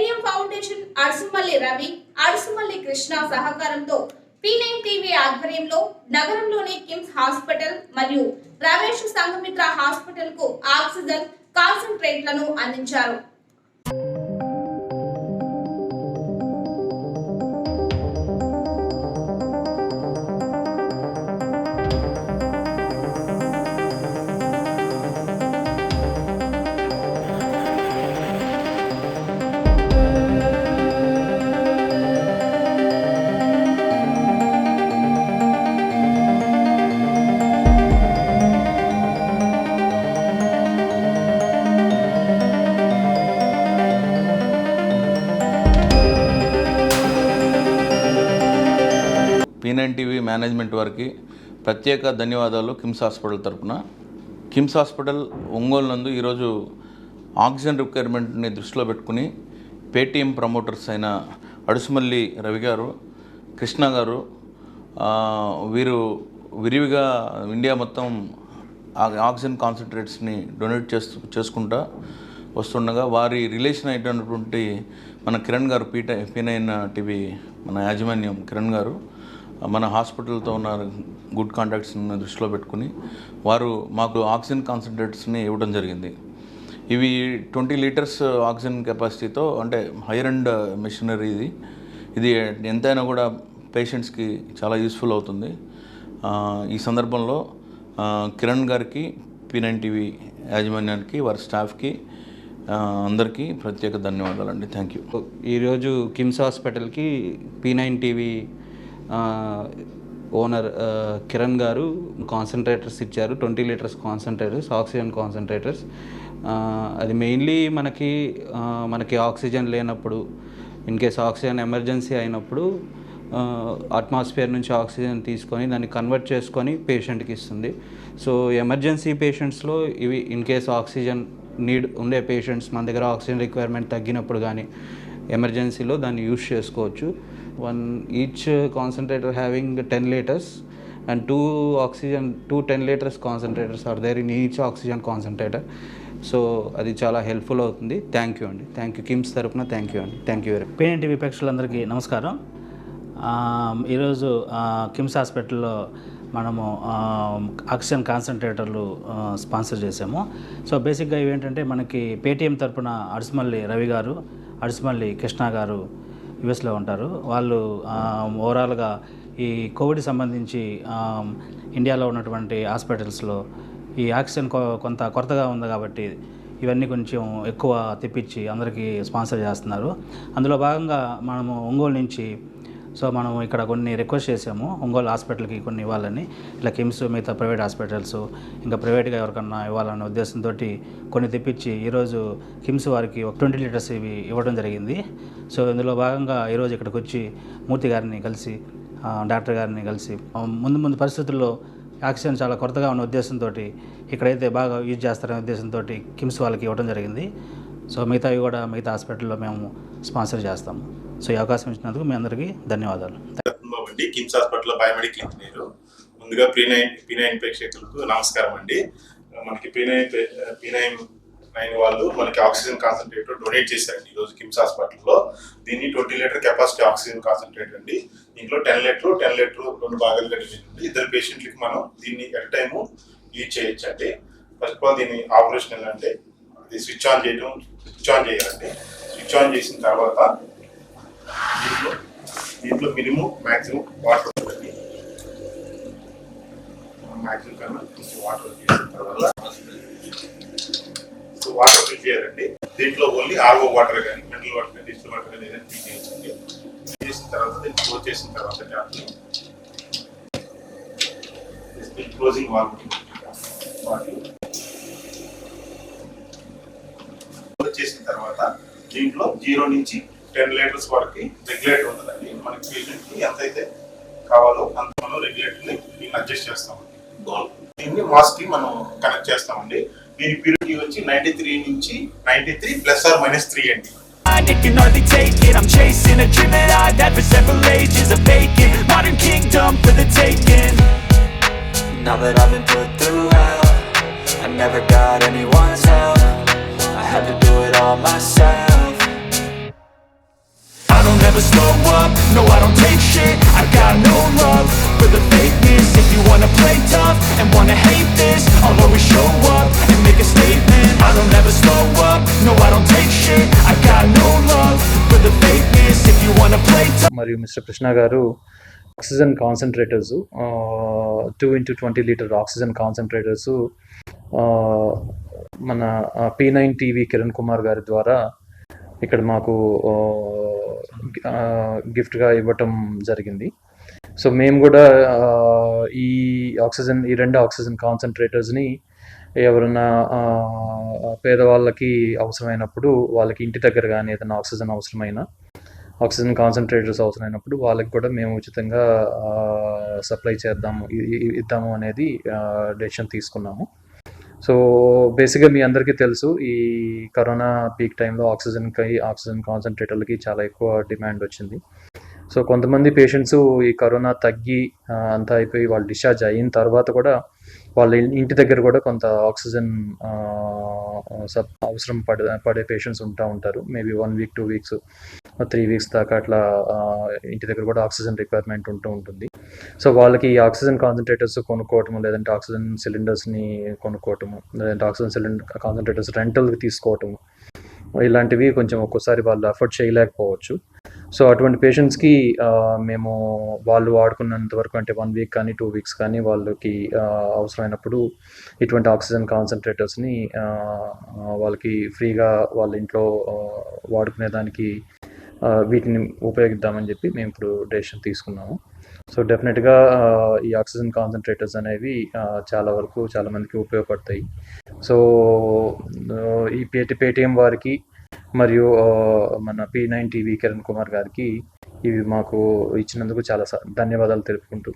Paytm foundation Arasumalli Ravi Arasumalli Krishna సహకారంతో P nine TV ఆధ్వర్యంలో నగరంలోని కిమ్స్ హాస్పిటల్ మరియు రమేష్ సంఘమిత్ర హాస్పిటల్కు ఆక్సిజన్ కాన్సన్ట్రేట్లను అందించారు. మేనేజ్మెంట్ వారికి ప్రత్యేక ధన్యవాదాలు కిమ్స్ హాస్పిటల్ తరఫున కిమ్స్ హాస్పిటల్ ఒంగోలు నందు ఈరోజు ఆక్సిజన్ రిక్వైర్మెంట్ని దృష్టిలో పెట్టుకుని పేటీఎం ప్రమోటర్స్ అయిన అడుసుమల్లి రవి గారు కృష్ణ గారు వీరు విరివిగా ఇండియా మొత్తం ఆ- ఆక్సిజన్ కాన్సన్ట్రేట్స్ని డొనేట్ చేస్తూ చేసుకుంటా వస్తుండగా వారి రిలేషన్ అయినటువంటి మన కిరణ్ గారు పీట పీనైన టీవీ మన యాజమాన్యం కిరణ్ గారు మన హాస్పిటల్తో ఉన్న గుడ్ కాంటాక్ట్స్ని దృష్టిలో పెట్టుకుని వారు మాకు ఆక్సిజన్ కాన్సన్ట్రేట్స్ని ఇవ్వడం జరిగింది. ఇవి ట్వంటీ లీటర్స్ ఆక్సిజన్ కెపాసిటీతో అంటే హైర్ అండ్ మిషనరీ ఇది. ఇది ఎంతైనా కూడా పేషెంట్స్కి చాలా యూస్ఫుల్ అవుతుంది. ఈ సందర్భంలో కిరణ్ గారికి పీ నైన్ టీవీ యాజమాన్యానికి వారి స్టాఫ్కి అందరికీ ప్రత్యేక ధన్యవాదాలండి. Thank you. ఈరోజు కిమ్స్ హాస్పిటల్కి P nine TV owner Kiran గారు కాన్సన్ట్రేటర్స్ ఇచ్చారు twenty litres concentrators oxygen concentrators. అది మెయిన్లీ మనకి మనకి ఆక్సిజన్ లేనప్పుడు ఇన్ కేస్ ఆక్సిజన్ ఎమర్జెన్సీ అయినప్పుడు అట్మాస్ఫియర్ నుంచి ఆక్సిజన్ తీసుకొని దాన్ని కన్వర్ట్ చేసుకొని పేషెంట్కి ఇస్తుంది. సో ఎమర్జెన్సీ పేషెంట్స్లో ఇవి ఇన్ కేస్ ఆక్సిజన్ నీడ్ ఉండే పేషెంట్స్ మన దగ్గర ఆక్సిజన్ రిక్వైర్మెంట్ తగ్గినప్పుడు కానీ ఎమర్జెన్సీలో దాన్ని యూస్ చేసుకోవచ్చు. One each concentrator having ten litres and two oxygen two ten litres concentrators are there in each oxygen concentrator so అది చాలా హెల్ప్ఫుల్ అవుతుంది. థ్యాంక్ యూ అండి. థ్యాంక్ యూ కిమ్స్ తరపున థ్యాంక్ యూ అండి. Thank you very parent TV ప్రేక్షకులందరికీ నమస్కారం. ఈరోజు కిమ్స్ హాస్పిటల్లో మనము ఆక్సిజన్ కాన్సన్ట్రేటర్లు స్పాన్సర్ చేసాము సో బేసిక్గా ఇవి ఏంటంటే మనకి పేటీఎం తరపున అడిసిమల్లి రవి గారు అడిసిమల్లి కృష్ణ గారు యుఎస్లో ఉంటారు. వాళ్ళు ఓవరాల్గా ఈ కోవిడ్ సంబంధించి ఇండియాలో ఉన్నటువంటి హాస్పిటల్స్లో ఈ ఆక్సిజన్ కొ- కొంత కొరతగా ఉంది కాబట్టి ఇవన్నీ కొంచెం ఎక్కువ తెప్పించి అందరికీ స్పాన్సర్ చేస్తున్నారు. అందులో భాగంగా మనము ఒంగోలు నుంచి సో మనం ఇక్కడ కొన్ని రిక్వెస్ట్ చేసాము. ఒంగోలు హాస్పిటల్కి కొన్ని ఇవ్వాలని. ఇలా కిమ్స్ మిగతా ప్రైవేట్ హాస్పిటల్స్ ఇంకా ప్రైవేట్గా ఎవరికన్నా ఇవ్వాలనే ఉద్దేశంతో కొన్ని తెప్పించి ఈరోజు కిమ్స్ వారికి ఒక ట్వంటీ లీటర్స్ ఇవి ఇవ్వడం జరిగింది. సో ఇందులో భాగంగా ఈరోజు ఇక్కడికి వచ్చి మూర్తి గారిని కలిసి డాక్టర్ గారిని కలిసి ముందు ముందు పరిస్థితుల్లో ఆక్సిజన్ చాలా కొరతగా ఉన్న ఉద్దేశంతో ఇక్కడైతే బాగా యూజ్ చేస్తారనే ఉద్దేశంతో కిమ్స్ వాళ్ళకి ఇవ్వడం జరిగింది. సో మిగతావి కూడా మిగతా హాస్పిటల్లో మేము స్పాన్సర్ చేస్తాము. సో ఈ అవకాశం ఇచ్చినందుకు మీ అందరికీ ధన్యవాదాలు. అండి కిమ్స్ హాస్పిటల్ బయోమెడికల్ ఇంజనీర్ ముందుగా పీ నైన్ ప్రేక్షకులకు నమస్కారం అండి. మనకి పీ నైన్ నైన్ వాళ్ళు మనకి ఆక్సిజన్ కాన్సన్ట్రేటర్ డొనేట్ చేశారండి. ఈరోజు కిమ్స్ హాస్పిటల్లో దీన్ని twenty litre capacity oxygen concentrator అండి. దీంట్లో టెన్ లీటర్ టెన్ లీటర్ రెండు భాగాలుగా డివైడ్ ఇద్దరు పేషెంట్లకి మనం దీన్ని ఎట్ టైము యూజ్ చేయొచ్చు అండి ఫస్ట్ ఆఫ్ ఆల్ దీన్ని ఆపరేషన్ ఎలా అంటే అది స్విచ్ ఆన్ చేయడం స్విచ్ ఆన్ చేయాలండి. స్విచ్ ఆన్ చేసిన తర్వాత దీంట్లో మినిమం మ్యాక్సిమం వాటర్ ఉంటుంది మ్యాక్సిమం కన్నా కొంచెం వాటర్ చేసిన వల్ల సో వాటర్ ఫిల్ చేయాలండి. దీంట్లో ఓన్లీ ఆర్ఓ వాటర్ కానీ మినరల్ వాటర్ కానీ డిజిటల్ వాటర్ కానీ ఏదైనా ఫిల్ చేయించండి ఫిల్ చేసిన తర్వాత దీన్ని క్లోజ్ చేసిన తర్వాత ట్యాప్ని క్లోజింగ్ వాల్ వాటి చేసిన తర్వాత దీంట్లో జీరో నుంచి టెన్ లీటర్స్ వరకు రెగ్యులేటర్ ఉంటుందండి మనకి పేషెంట్కి ఎంత అయితే కావాలో అంత మనం రెగ్యులేటర్ని దీన్ని అడ్జస్ట్ చేస్తామండి దీన్ని మాస్కి మనం కనెక్ట్ చేస్తామండి దీని ప్యూరిటీ వచ్చి నైన్టీ త్రీ నుంచి ninety three plus or minus three అండి It can hardly take it I'm chasing a dream that I've had for several ages A vacant modern kingdom for the taking Now that I've been put through hell I never got anyone's help I had to do it all myself never slow up, no I don't take shit I got no love for the fakeness If you wanna play tough and wanna hate this I'll always show up and make a statement I don't ever slow up, no I don't take shit I got no love for the fakeness If you wanna play tough మరియు mister Krishna గారు oxygen concentrators two into twenty litre oxygen concentrators మన P nine TV Kiran Kumar గారి ద్వారా ఇక్కడ మాకు గిఫ్ట్గా ఇవ్వటం జరిగింది. సో మేము కూడా ఈ ఆక్సిజన్ ఈ రెండు ఆక్సిజన్ కాన్సన్ట్రేటర్స్ని ఎవరన్నా పేదవాళ్ళకి అవసరమైనప్పుడు వాళ్ళకి ఇంటి దగ్గర కానీ ఏదైనా ఆక్సిజన్ అవసరమైన ఆక్సిజన్ కాన్సన్ట్రేటర్స్ అవసరమైనప్పుడు వాళ్ళకి కూడా మేము ఉచితంగా సప్లై చేద్దాము ఇద్దాము అనేది డెసిషన్ తీసుకున్నాము. సో బేసిక్గా మీ అందరికీ తెలుసు ఈ కరోనా పీక్ టైంలో ఆక్సిజన్కి ఆక్సిజన్ కాన్సన్ట్రేటర్లకి చాలా ఎక్కువ డిమాండ్ వచ్చింది. సో కొంతమంది పేషెంట్స్ ఈ కరోనా తగ్గి అంతా అయిపోయి వాళ్ళు డిశ్చార్జ్ అయిన తర్వాత కూడా వాళ్ళ ఇంటి దగ్గర కూడా కొంత ఆక్సిజన్ సబ్ అవసరం పడే పడే పేషెంట్స్ ఉంటా ఉంటారు. Maybe one week two weeks three weeks దాకా అట్లా ఇంటి దగ్గర కూడా ఆక్సిజన్ రిక్వైర్మెంట్ ఉంటూ ఉంటుంది. సో వాళ్ళకి ఆక్సిజన్ కాన్సన్ట్రేటర్స్ కొనుక్కోవటము లేదంటే ఆక్సిజన్ సిలిండర్స్ని కొనుక్కోవటము లేదంటే ఆక్సిజన్ సిలిండర్ కాన్సన్ట్రేటర్స్ రెంటల్కి తీసుకోవటము ఇలాంటివి కొంచెం ఒక్కోసారి వాళ్ళు అఫోర్డ్ చేయలేకపోవచ్చు. సో అటువంటి పేషెంట్స్కి మేము వాళ్ళు వాడుకున్నంత వరకు అంటే వన్ వీక్ కానీ టూ వీక్స్ కానీ వాళ్ళకి అవసరమైనప్పుడు ఇటువంటి ఆక్సిజన్ కాన్సన్ట్రేటర్స్ని వాళ్ళకి ఫ్రీగా వాళ్ళ ఇంట్లో వాడుకునే వాడుకునేదానికి వీటిని ఉపయోగిద్దామని చెప్పి మేము ఇప్పుడు డెసిషన్ తీసుకున్నాము. సో డెఫినెట్గా ఈ ఆక్సిజన్ కాన్సన్ట్రేటర్స్ అనేవి చాలా వరకు చాలా మందికి ఉపయోగపడతాయి. సో ఈ పేటి పేటిఎం వారికి మరియు మన P nine TV Kiran Kumar గారికి ఇవి మాకు ఇచ్చినందుకు చాలా స- ధన్యవాదాలు తెలుపుకుంటూ